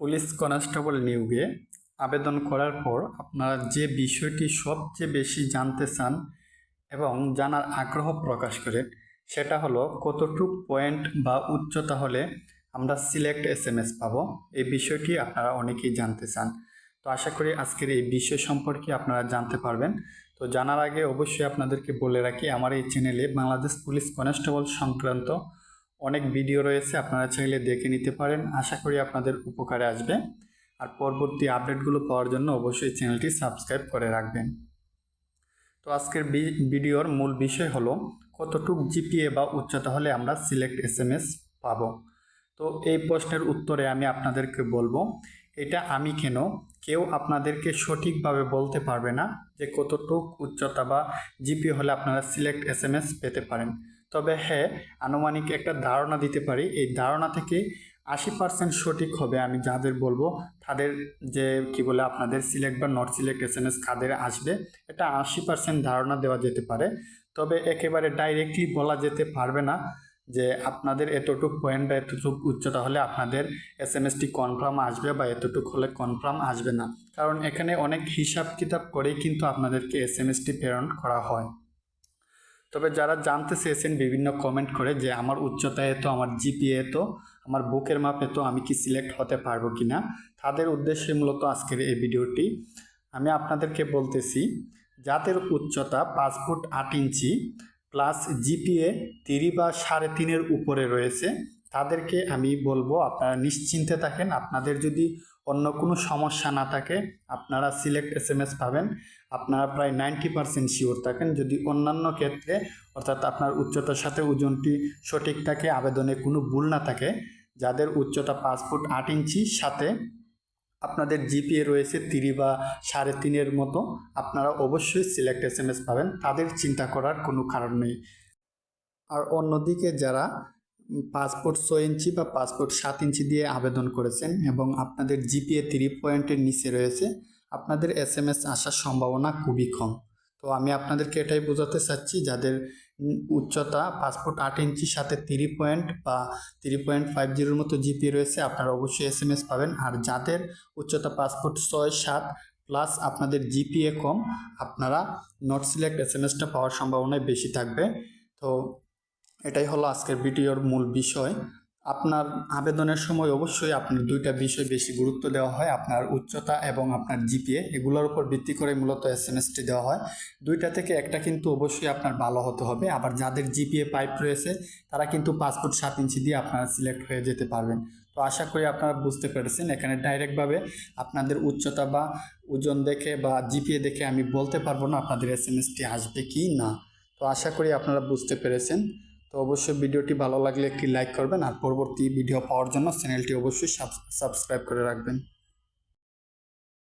Police constable নিয়োগে আবেদন করার পর আপনারা যে বিষয়টি সবচেয়ে বেশি জানতে চান এবং জানার আগ্রহ প্রকাশ করেন, সেটা হলো কতটুক পয়েন্ট বা উচ্চতা হলে আমরা সিলেক্ট এস এম এস পাবো। এই বিষয়টি আপনারা অনেকেই জানতে চান। তো আশা করি আজকের এই বিষয় সম্পর্কে আপনারা জানতে পারবেন। তো জানার আগে অবশ্যই আপনাদেরকে বলে রাখি, আমার এই চ্যানেলে বাংলাদেশ পুলিশ কনস্টেবল সংক্রান্ত অনেক ভিডিও রয়েছে, আপনারা চাইলে দেখে নিতে পারেন। আশা করি আপনাদের উপকারে আসবে। আর পরবর্তী আপডেটগুলো পাওয়ার জন্য অবশ্যই চ্যানেলটি সাবস্ক্রাইব করে রাখবেন। তো আজকের ভিডিওর মূল বিষয় হলো, কতটুক জিপিএ বা উচ্চতা হলে আমরা সিলেক্ট এস এম এস পাবো? তো এই প্রশ্নের উত্তরে আমি আপনাদেরকে বলব, এটা আমি কেন? কেউ আপনাদেরকে সঠিকভাবে বলতে পারবে না যে কতটুক উচ্চতা বা জিপি হলে আপনারা সিলেক্ট এস এম এস পেতে পারেন। তবে হ্যাঁ আনুমানিক একটা ধারণা দিতে পারি। এই ধারণা থেকে আশি পার্সেন্ট সঠিক হবে আমি যাদের বলব, তাদের যে, কি বলে, আপনাদের সিলেক্ট বা not select S M S কাদের আসবে, এটা আশি পার্সেন্ট ধারণা দেওয়া যেতে পারে। তবে একেবারে ডাইরেক্টলি বলা যেতে পারবে না যে, আপনাদের এতটুক পয়েন্ট বা এতটুক উচ্চতা হলে আপনাদের এস এম এসটি কনফার্ম আসবে বা এতটুক হলে কনফার্ম আসবে না। কারণ এখানে অনেক হিসাব কিতাব করেই কিন্তু আপনাদেরকে এস এম এসটি প্রেরণ করা হয়। তবে যারা জানতে চেয়েছেন বিভিন্ন কমেন্ট করে যে আমার উচ্চতা এত, আমার জিপিএ এত, আমার বুকের মাপ এত, আমি কি সিলেক্ট হতে পারব কি না তাদের উদ্দেশ্যে মূলত আজকের এই ভিডিওটি। আমি আপনাদেরকে বলতেছি, যাদের উচ্চতা পাঁচ ফুট আট ইঞ্চি প্লাস জিপিএ তিরি বা সাড়ে তিনের উপরে রয়েছে তাদেরকে আমি বলব, আপনারা নিশ্চিন্তে থাকেন। আপনাদের যদি অন্য কোনো সমস্যা না থাকে, আপনারা সিলেক্ট এস এম এস পাবেন। আপনারা প্রায় নাইনটি পার্সেন্ট শিওর থাকেন। যদি অন্যান্য ক্ষেত্রে, অর্থাৎ আপনার উচ্চতার সাথে ওজনটি সঠিক থাকে, আবেদনে কোনো ভুল না থাকে, যাদের উচ্চতা পাঁচ ফুট আট ইঞ্চি, সাথে আপনাদের জিপিএ রয়েছে তিরি বা সাড়ে তিনের মতো, আপনারা অবশ্যই সিলেক্ট এস এম এস পাবেন। তাদের চিন্তা করার কোনো কারণ নেই। আর অন্যদিকে যারা পাসপোর্ট ছয় ইঞ্চি বা পাসপোর্ট সাত ইঞ্চি দিয়ে আবেদন করেছেন এবং আপনাদের জিপিএ থ্রি পয়েন্টের নিচে রয়েছে। আপনাদের এস এম এস আসার সম্ভাবনা খুবই কম। তো আমি আপনাদেরকে এটাই বোঝাতে চাচ্ছি, যাদের উচ্চতা পাসপোর্ট আট ইঞ্চির সাথে থ্রি পয়েন্ট বা থ্রি পয়েন্ট ফাইভ জিরোর মতো জিপি রয়েছে, আপনারা অবশ্যই এস এম এস পাবেন। আর যাদের উচ্চতা পাসপোর্ট ছয়, সাত প্লাস আপনাদের জিপিএ কম, আপনারা নট সিলেক্ট এস এম এসটা পাওয়ার সম্ভাবনাই বেশি থাকবে। তো এটাই হলো আজকের ভিডিওর মূল বিষয়। আপনার আবেদনের সময় অবশ্যই আপনার দুইটা বিষয় বেশি গুরুত্ব দেওয়া হয়, আপনার উচ্চতা এবং আপনার জিপিএ। এগুলোর উপর ভিত্তি করে মূলত এস এম এসটি দেওয়া হয়। দুইটা থেকে একটা কিন্তু অবশ্যই আপনার ভালো হতে হবে। আবার যাদের জিপিএ পাইপ রয়েছে, তারা কিন্তু পাসপোর্ট সাত ইঞ্চি দিয়ে আপনারা সিলেক্ট হয়ে যেতে পারবেন। তো আশা করি আপনারা বুঝতে পেরেছেন। এখানে ডাইরেক্টভাবে আপনাদের উচ্চতা বা ওজন দেখে বা জিপিএ দেখে আমি বলতে পারব না আপনাদের এস এম এসটি আসবে কি না। তো আশা করি আপনারা বুঝতে পেরেছেন। তো অবশ্যই ভিডিওটি ভালো লাগলে একটি লাইক করবেন আর পরবর্তী ভিডিও পাওয়ার জন্য চ্যানেলটি অবশ্যই সাবস্ক্রাইব করে রাখবেন।